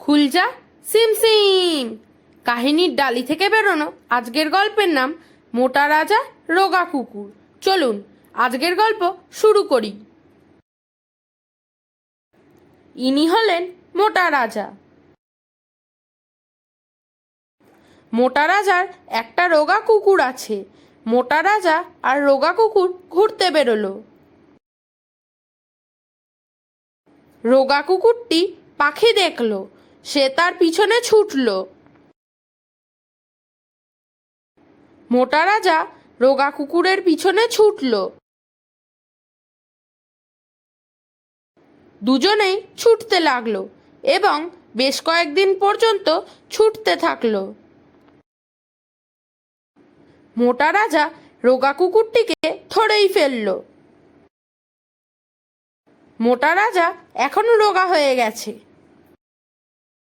খুলজা সিম সিম কাহিনীর ডালি থেকে বেরোনো আজকের গল্পের নাম মোটা রাজা, রোগা কুকুর। চলুন, আজকের গল্প শুরু করি। ইনি হলেন মোটা রাজা। মোটা রাজার একটা রোগা কুকুর আছে। মোটা রাজা আর রোগা কুকুর ঘুরতে বেরোলো। রোগা কুকুরটি পাখি দেখল। সে তার পিছনে ছুটলো। মোটা রাজা রোগা কুকুরের পিছনে ছুটলো। দুজনেই ছুটতে লাগল এবং বেশ কয়েকদিন পর্যন্ত ছুটতে থাকল। মোটা রাজা রোগা কুকুরটিকে ধরেই ফেলল। মোটা রাজা এখনও রোগা হয়ে গেছে।